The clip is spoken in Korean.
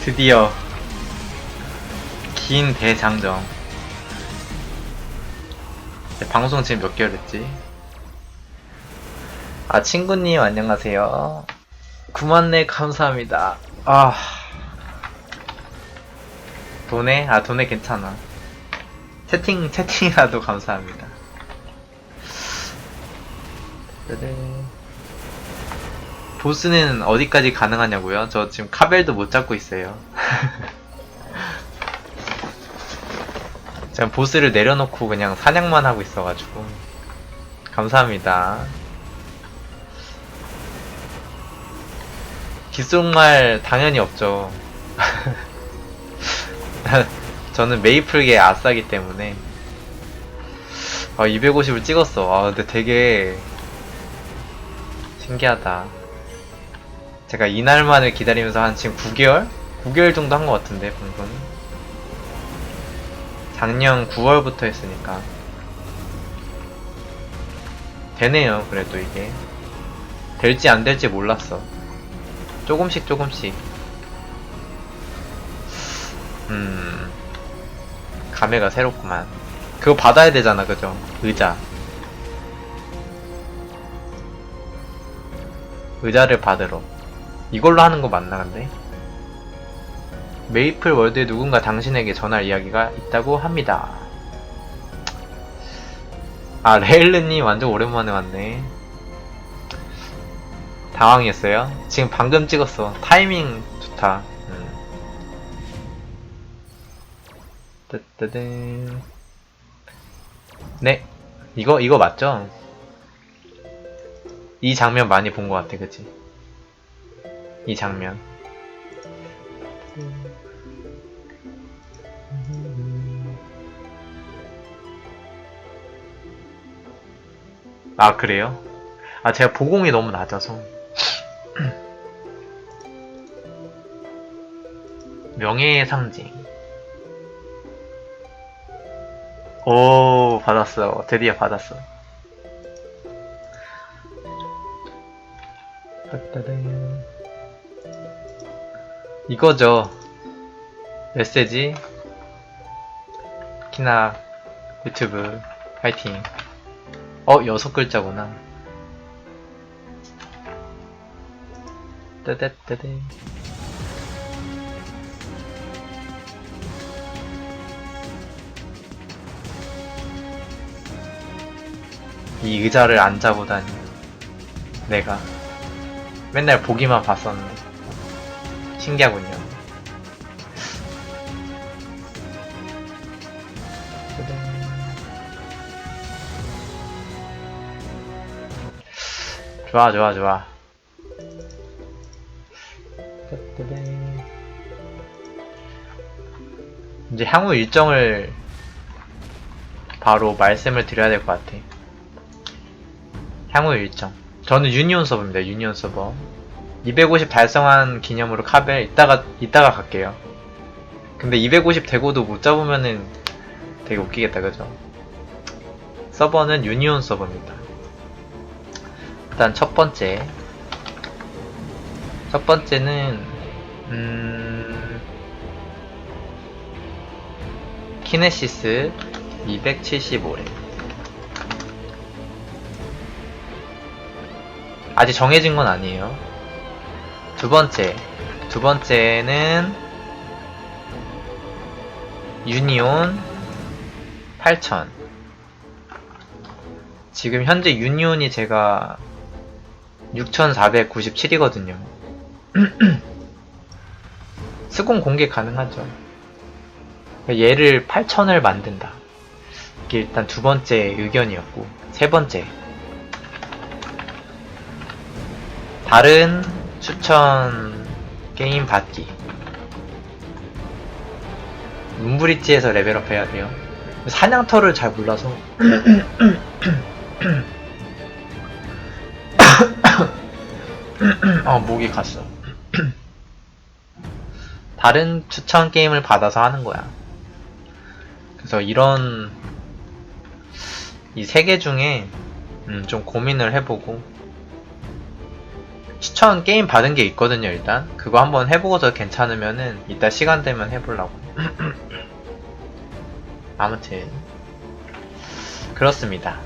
드디어 긴 대장정. 방송 지금 몇 개월 했지? 아 친구님 안녕하세요. 9만네 감사합니다. 아 돈에 아 돈에 괜찮아. 채팅 채팅이라도 감사합니다. 짜잔. 보스는 어디까지 가능하냐고요? 저 지금 카벨도 못 잡고 있어요. 제가 보스를 내려놓고 그냥 사냥만 하고 있어가지고. 감사합니다. 귓속말 당연히 없죠. 저는 메이플계 아싸기 때문에. 아, 250을 찍었어. 아, 근데 되게 신기하다. 제가 이날만을 기다리면서 한 지금 9개월? 9개월 정도 한 것 같은데, 방송. 작년 9월부터 했으니까. 되네요, 그래도 이게. 될지 안 될지 몰랐어. 조금씩 조금씩. 음. 감회가 새롭구만. 그거 받아야 되잖아, 그죠? 의자. 의자를 받으러. 이걸로 하는 거 맞나 근데? 메이플 월드에 누군가 당신에게 전할 이야기가 있다고 합니다. 아 레일르님 완전 오랜만에 왔네. 당황했어요? 지금 방금 찍었어. 타이밍 좋다. 음. 뜨뜨든. 네, 이거 이거 맞죠? 이 장면 많이 본 것 같아, 그치? 이 장면. 아, 그래요? 아, 제가 보공이 너무 낮아서. 명예의 상징. 오, 받았어. 드디어 받았어. 따따단. 이거죠. 메시지. 키나 유튜브 파이팅. 어, 여섯 글자구나. 따따따따. 이 의자를 앉아보다니. 내가. 맨날 보기만 봤었는데. 신기하군요. 좋아, 좋아, 좋아. 이제 향후 일정을 바로 말씀을 드려야 될 것 같아. 향후 일정. 저는 유니온 서버입니다. 유니온 서버. 250 달성한 기념으로 카벨 이따가 이따가 갈게요. 근데 250 되고도 못 잡으면은 되게 웃기겠다, 그죠? 서버는 유니온 서버입니다. 일단 첫 번째. 첫 번째는 음 키네시스 275래. 아직 정해진 건 아니에요. 두 번째. 두 번째는 유니온 8000. 지금 현재 유니온이 제가 6497이거든요. 수공 공개 가능하죠. 얘를 8000을 만든다. 이게 일단 두 번째 의견이었고, 세 번째. 다른 추천 게임 받기. 문브리지에서 레벨업 해야 돼요. 사냥터를 잘 몰라서. 어, 목이 갔어. 다른 추천 게임을 받아서 하는 거야. 그래서 이런 이 세 개 중에 음, 좀 고민을 해보고 추천 게임 받은 게 있거든요, 일단. 그거 한번 해보고서 괜찮으면은 이따 시간 되면 해보려고. 아무튼. 그렇습니다.